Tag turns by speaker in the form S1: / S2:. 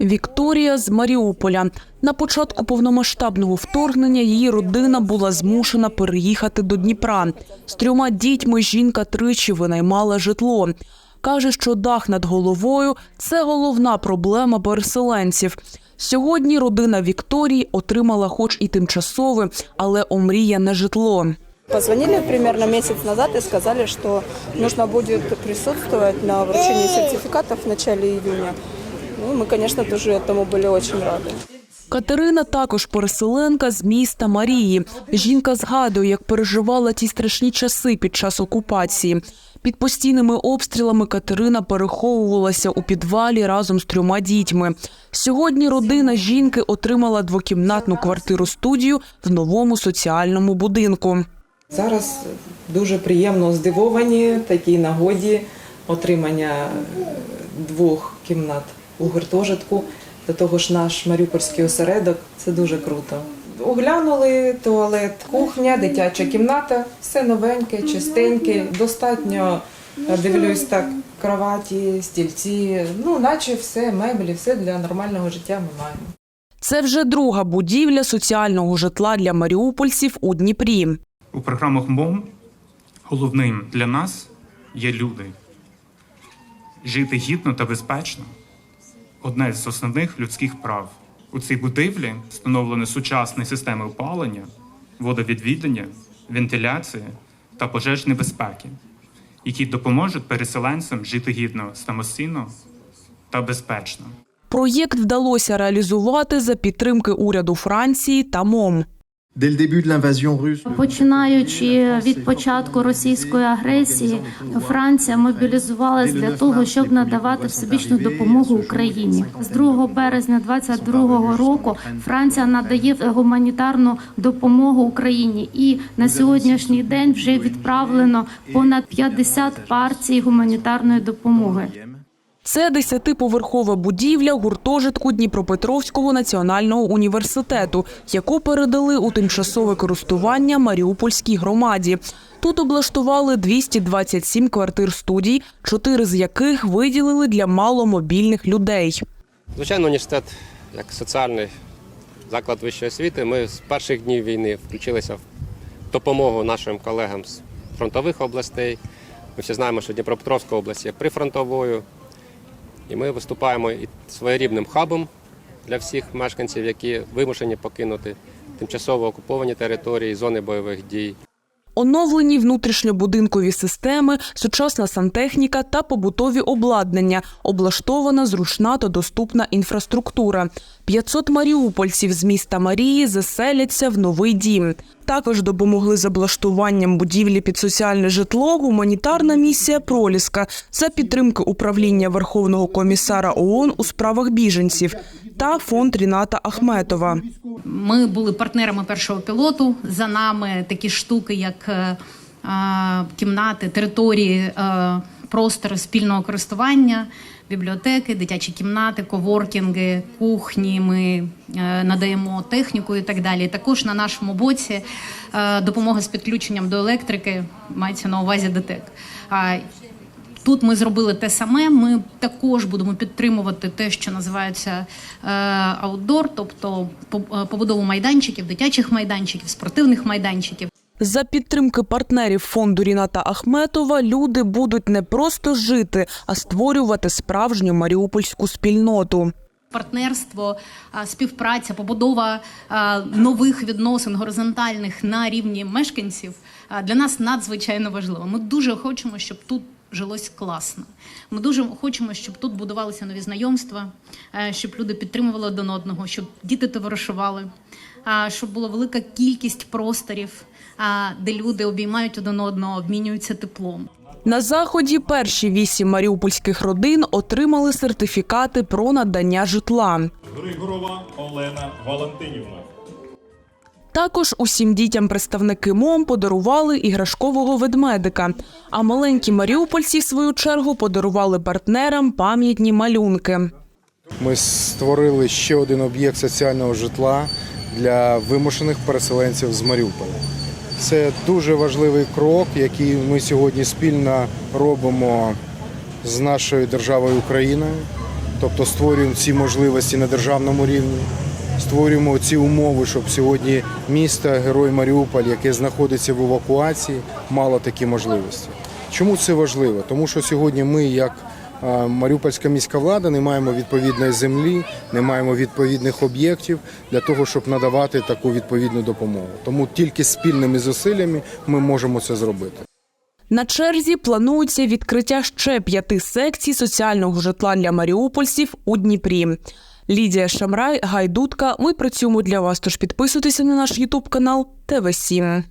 S1: Вікторія з Маріуполя. На початку повномасштабного вторгнення її родина була змушена переїхати до Дніпра. З трьома дітьми жінка тричі винаймала житло. Каже, що дах над головою це головна проблема переселенців. Сьогодні родина Вікторії отримала, хоч і тимчасове, але омріяне житло.
S2: Позвонили примерно месяц назад и сказали, что нужно будет присутствовать на вручении сертификатов в начале июня. Ну, мы, конечно, тоже этому были очень рады.
S1: Катерина також переселенка з міста Марії. Жінка згадує, як переживала ті страшні часи під час окупації. Під постійними обстрілами Катерина переховувалася у підвалі разом з трьома дітьми. Сьогодні родина жінки отримала двокімнатну квартиру студію в новому соціальному будинку.
S3: Зараз дуже приємно здивовані такій нагоді отримання е, двох кімнат у гуртожитку. До того ж, наш маріупольський осередок це дуже круто. Оглянули туалет, кухня, дитяча кімната, все новеньке, чистеньке, достатньо дивлюсь так, кроваті, стільці, ну наче все, меблі, все для нормального життя ми маємо.
S1: Це вже друга будівля соціального житла для маріупольців у Дніпрі.
S4: У програмах МОМ головним для нас є люди. Жити гідно та безпечно одне з основних людських прав. У цій будівлі встановлені сучасні системи опалення, водовідвідання, вентиляції та пожежної безпеки, які допоможуть переселенцям жити гідно, самостійно та безпечно.
S1: Проєкт вдалося реалізувати за підтримки уряду Франції та МОМ.
S5: Починаючи від початку російської агресії, Франція мобілізувалась для того, щоб надавати всебічну допомогу Україні. З 2 березня 2022 року Франція надає гуманітарну допомогу Україні, і на сьогоднішній день вже відправлено понад 50 партій гуманітарної допомоги.
S1: Це десятиповерхова будівля гуртожитку Дніпропетровського національного університету, яку передали у тимчасове користування Маріупольській громаді. Тут облаштували 227 квартир студій, чотири з яких виділили для маломобільних людей.
S6: Звичайно, університет як соціальний заклад вищої освіти. Ми з перших днів війни включилися в допомогу нашим колегам з фронтових областей. Ми всі знаємо, що Дніпропетровська область є прифронтовою, і ми виступаємо і своєрідним хабом для всіх мешканців, які вимушені покинути тимчасово окуповані території, зони бойових дій.
S1: Оновлені внутрішньобудинкові системи, сучасна сантехніка та побутові обладнання, облаштована зручна та доступна інфраструктура. 500 маріупольців з міста Марії заселяться в новий дім. Також допомогли з облаштуванням будівлі під соціальне житло гуманітарна місія Проліска за підтримки управління Верховного комісара ООН у справах біженців та фонд Ріната Ахметова.
S7: Ми були партнерами першого пілоту. За нами такі штуки, як е, е, кімнати, території, е, простори спільного користування, бібліотеки, дитячі кімнати, коворкінги, кухні. Ми е, надаємо техніку і так далі. Також на нашому боці е, допомога з підключенням до електрики мається на увазі ДТЕК. Тут ми зробили те саме. Ми також будемо підтримувати те, що називається е, аутдор, тобто по- побудову майданчиків, дитячих майданчиків, спортивних майданчиків.
S1: За підтримки партнерів фонду Ріната Ахметова люди будуть не просто жити, а створювати справжню маріупольську спільноту.
S7: Партнерство, співпраця, побудова нових відносин горизонтальних на рівні мешканців для нас надзвичайно важливо. Ми дуже хочемо, щоб тут жилось класно. Ми дуже хочемо, щоб тут будувалися нові знайомства, е, щоб люди підтримували один одного, щоб діти товаришували, щоб була велика кількість просторів, де люди обіймають один одного, обмінюються теплом.
S1: На заході перші вісім маріупольських родин отримали сертифікати про надання житла.
S8: Григорова Олена Валентинівна.
S1: Також усім дітям представники МОМ подарували іграшкового ведмедика. А маленькі маріупольці, в свою чергу, подарували партнерам пам'ятні малюнки.
S9: Ми створили ще один об'єкт соціального житла для вимушених переселенців з Маріуполя. Це дуже важливий крок, який ми сьогодні спільно робимо з нашою державою Україною, тобто створюємо ці можливості на державному рівні. Створюємо ці умови, щоб сьогодні місто, герой Маріуполь, яке знаходиться в евакуації, мало такі можливості. Чому це важливо? Тому що сьогодні ми, як Маріупольська міська влада, не маємо відповідної землі, не маємо відповідних об'єктів для того, щоб надавати таку відповідну допомогу. Тому тільки спільними зусиллями ми можемо це зробити.
S1: На черзі планується відкриття ще п'яти секцій соціального житла для маріупольців у Дніпрі. Лідія Шамрай, Гайдутка. Ми працюємо для вас. Тож підписуйтеся на наш Ютуб канал ТВ 7